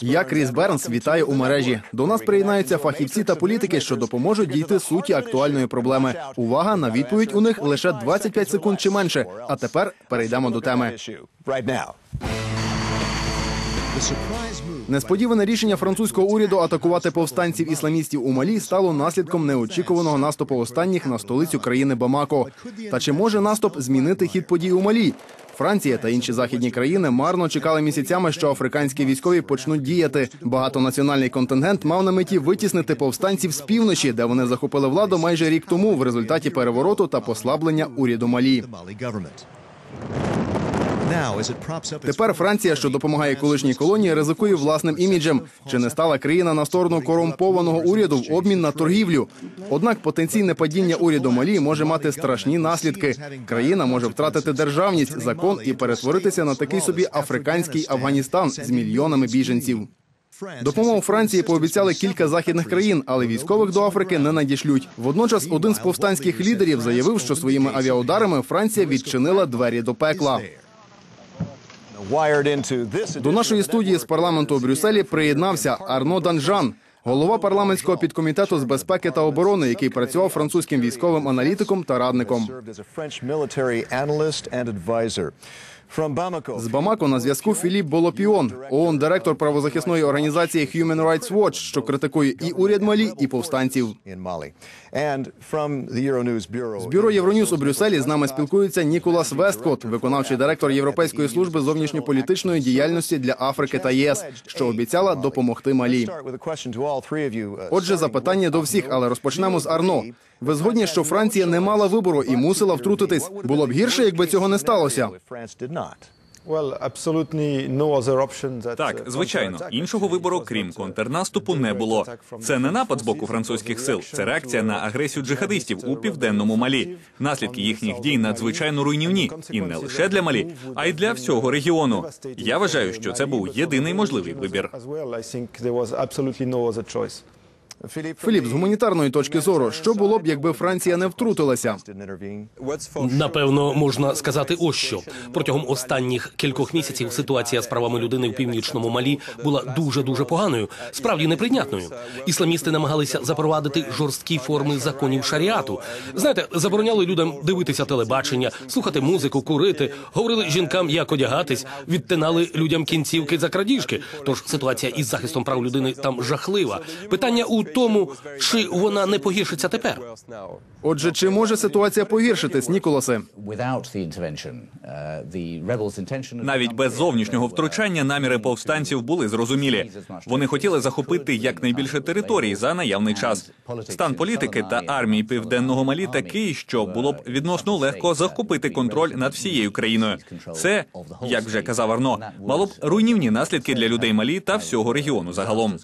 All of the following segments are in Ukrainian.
Я Кріс Бернс. Вітаю у мережі. До нас приєднаються фахівці та політики, що допоможуть дійти суті актуальної проблеми. Увага на відповідь у них лише 25 секунд чи менше. А тепер перейдемо до теми. Несподіване рішення французького уряду атакувати повстанців ісламістів у Малі стало наслідком неочікуваного наступу останніх на столицю країни Бамако. Та чи може наступ змінити хід подій у Малі? Франція та інші західні країни марно чекали місяцями, що африканські військові почнуть діяти. Багатонаціональний контингент мав на меті витіснити повстанців з півночі, де вони захопили владу майже рік тому в результаті перевороту та послаблення уряду Малі. Тепер Франція, що допомагає колишній колонії, ризикує власним іміджем. Чи не стала країна на сторону корумпованого уряду в обмін на торгівлю? Однак потенційне падіння уряду Малі може мати страшні наслідки. Країна може втратити державність, закон і перетворитися на такий собі африканський Афганістан з мільйонами біженців. Допомогу Франції пообіцяли кілька західних країн, але військових до Африки не надішлють. Водночас один з повстанських лідерів заявив, що своїми авіаударами Франція відчинила двері до пекла. До нашої студії з парламенту у Брюсселі приєднався Арно Данжан, голова парламентського підкомітету з безпеки та оборони, який працював французьким військовим аналітиком та радником. З Бамако на зв'язку Філіп Болопіон, ООН директор правозахисної організації Human Rights Watch, що критикує і уряд Малі, і повстанців. З бюро Євроньюз у Брюсселі з нами спілкується Ніколас Весткот, виконавчий директор Європейської служби зовнішньополітичної діяльності для Африки та ЄС, що обіцяла допомогти Малі. Отже, запитання до всіх, але розпочнемо з Арно. Ви згодні, що Франція не мала вибору і мусила втрутитись. Було б гірше, якби цього не сталося. Так, звичайно, іншого вибору, крім контрнаступу, не було. Це не напад з боку французьких сил, це реакція на агресію джихадистів у південному Малі. Наслідки їхніх дій надзвичайно руйнівні, і не лише для Малі, а й для всього регіону. Я вважаю, що це був єдиний можливий вибір. Філіп, з гуманітарної точки зору, що було б, якби Франція не втрутилася? Напевно, можна сказати ось що протягом останніх кількох місяців ситуація з правами людини в північному Малі була дуже дуже поганою, справді неприйнятною. Ісламісти намагалися запровадити жорсткі форми законів шаріату. Знаєте, забороняли людям дивитися телебачення, слухати музику, курити, говорили жінкам, як одягатись, відтинали людям кінцівки за крадіжки. Тож ситуація із захистом прав людини там жахлива. Питання у тому, чи вона не погіршиться тепер. Отже, чи може ситуація погіршитись, Ніколасе? Навіть без зовнішнього втручання наміри повстанців були зрозумілі. Вони хотіли захопити якнайбільше територій за наявний час. Стан політики та армії південного Малі такий, що було б відносно легко захопити контроль над всією країною. Це, як вже казав Арно, мало б руйнівні наслідки для людей Малі та всього регіону загалом.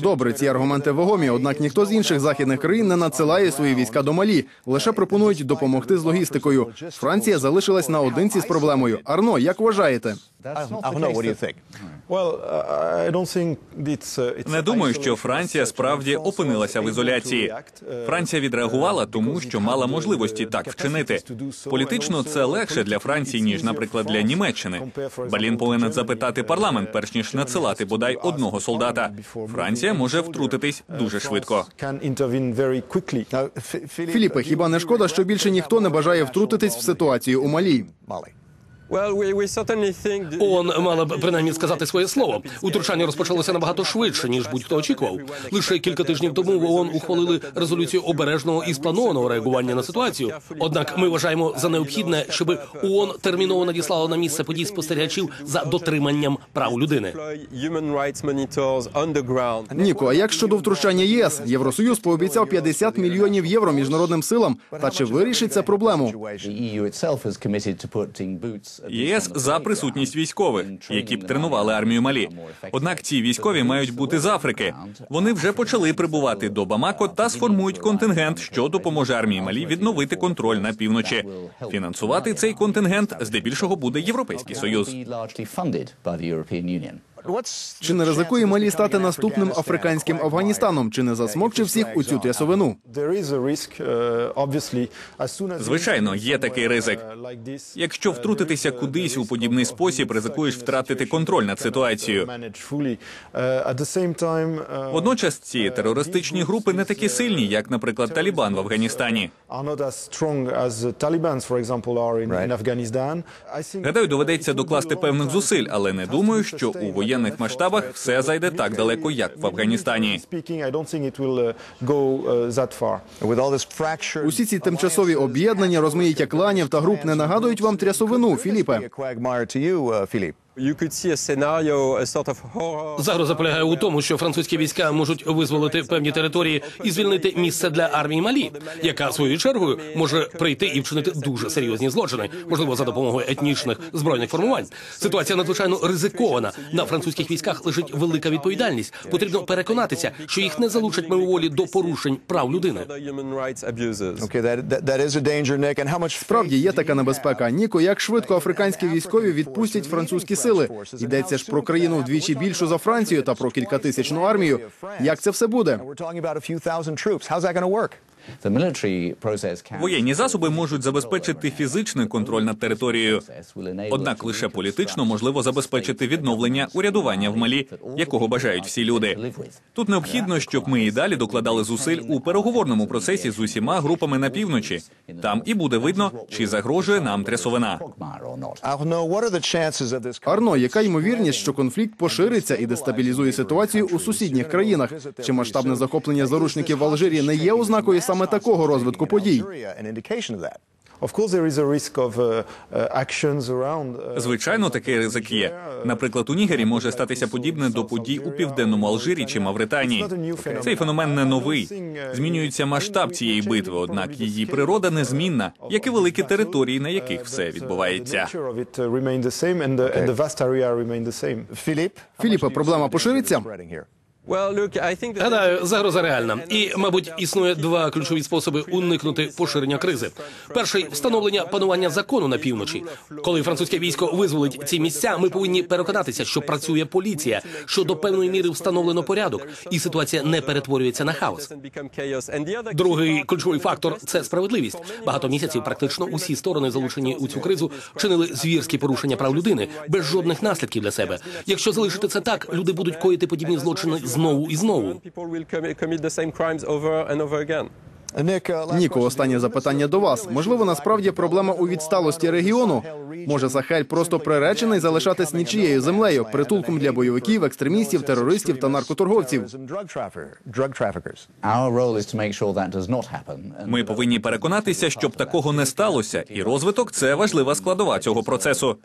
Добре, ці аргументи вагомі. Однак ніхто з інших західних країн не надсилає свої війська до Малі. Лише пропонують допомогти з логістикою. Франція залишилась наодинці з проблемою. Арно, як вважаєте? Не думаю, що Франція справді опинилася в ізоляції. Франція відреагувала, тому що мала можливості так вчинити. Політично це легше для Франції ніж, наприклад, для Німеччини. Балін повинен запитати парламент, перш ніж надсилати бодай одного солдата. Франція може втрутитись дуже швидко. Філіпе, хіба не шкода, що більше ніхто не бажає втрутитись в ситуацію у Малі? ООН мала б принаймні сказати своє слово. Утручання розпочалося набагато швидше ніж будь-хто очікував. Лише кілька тижнів тому в ООН ухвалили резолюцію обережного і спланованого реагування на ситуацію. Однак ми вважаємо за необхідне, щоб ООН терміново надіслало на місце подій спостерігачів за дотриманням прав людини. Ніко, а як щодо втручання ЄС? Євросоюз пообіцяв 50 мільйонів євро міжнародним силам. Та чи вирішить це проблему? ЄС за присутність військових, які б тренували армію Малі. Однак ці військові мають бути з Африки. Вони вже почали прибувати до Бамако та сформують контингент, що допоможе армії Малі відновити контроль на півночі. Фінансувати цей контингент здебільшого буде Європейський Союз. Чи не ризикує Малі стати наступним африканським Афганістаном? Чи не засмокче всіх у цю трясовину? Звичайно, є такий ризик. Якщо втрутитися кудись у подібний спосіб, ризикуєш втратити контроль над ситуацією. Водночас ці терористичні групи не такі сильні, як, наприклад, Талібан в Афганістані. Гадаю, доведеться докласти певних зусиль, але не думаю, що у воєнних масштабах все зайде так далеко, як в Афганістані. Усі ці тимчасові об'єднання, розмаїття кланів та груп не нагадують вам трясовину, Філіпе. Загроза полягає у тому, що французькі війська можуть визволити певні території і звільнити місце для армії Малі, яка своєю чергою може прийти і вчинити дуже серйозні злочини, можливо, за допомогою етнічних збройних формувань. Ситуація надзвичайно ризикована. На французьких військах лежить велика відповідальність. Потрібно переконатися, що їх не залучать мимоволі до порушень прав людини. Справді є така небезпека. Ніко, як швидко африканські військові відпустять французькі сили? Йдеться ж про країну вдвічі більшу за Францію та про кількатисячну армію. Як це все буде? Воєнні засоби можуть забезпечити фізичний контроль над територією. Однак лише політично можливо забезпечити відновлення урядування в Малі, якого бажають всі люди. Тут необхідно, щоб ми і далі докладали зусиль у переговорному процесі з усіма групами на півночі. Там і буде видно, чи загрожує нам трясовина. Арно, яка ймовірність, що конфлікт пошириться і дестабілізує ситуацію у сусідніх країнах? Чи масштабне захоплення заручників в Алжирі не є ознакою саме такого розвитку подій? Звичайно, такий ризик є. Наприклад, у Нігері може статися подібне до подій у південному Алжирі чи Мавританії. Цей феномен не новий. Змінюється масштаб цієї битви, однак її природа незмінна, як і великі території, на яких все відбувається. Філіпе, проблема пошириться? Гадаю, загроза реальна, і мабуть існує два ключові способи уникнути поширення кризи. Перший встановлення панування закону на півночі. Коли французьке військо визволить ці місця, ми повинні переконатися, що працює поліція, що до певної міри встановлено порядок, і ситуація не перетворюється на хаос. Другий ключовий фактор це справедливість. Багато місяців практично усі сторони, залучені у цю кризу, чинили звірські порушення прав людини без жодних наслідків для себе. Якщо залишити це так, люди будуть коїти подібні злочини znowu i znowu. Ніко, останнє запитання до вас. Можливо, насправді проблема у відсталості регіону. Може, Сахель просто приречений залишатись нічією землею, притулком для бойовиків, екстремістів, терористів та наркоторговців. Ми повинні переконатися, щоб такого не сталося, і розвиток це важлива складова цього процесу.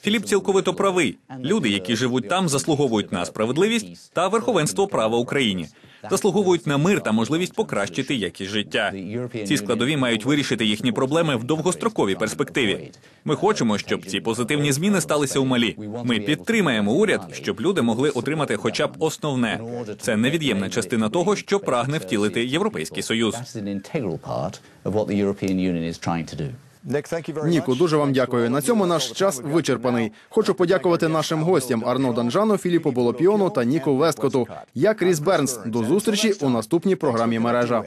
Філіп цілковито правий. Люди, які живуть там, заслуговують на справедливість та верховенство права Україні. Заслуговують на мир та можливість покращити якість життя. Ці складові мають вирішити їхні проблеми в довгостроковій перспективі. Ми хочемо, щоб ці позитивні зміни сталися у Малі. Ми підтримаємо уряд, щоб люди могли отримати хоча б основне. Це невід'ємна частина того, що прагне втілити Європейський Союз. Ніку, дуже вам дякую. На цьому наш час вичерпаний. Хочу подякувати нашим гостям Арно Данжану, Філіпу Болопіону та Ніку Весткоту. Я Кріс Бернс. До зустрічі у наступній програмі мережа.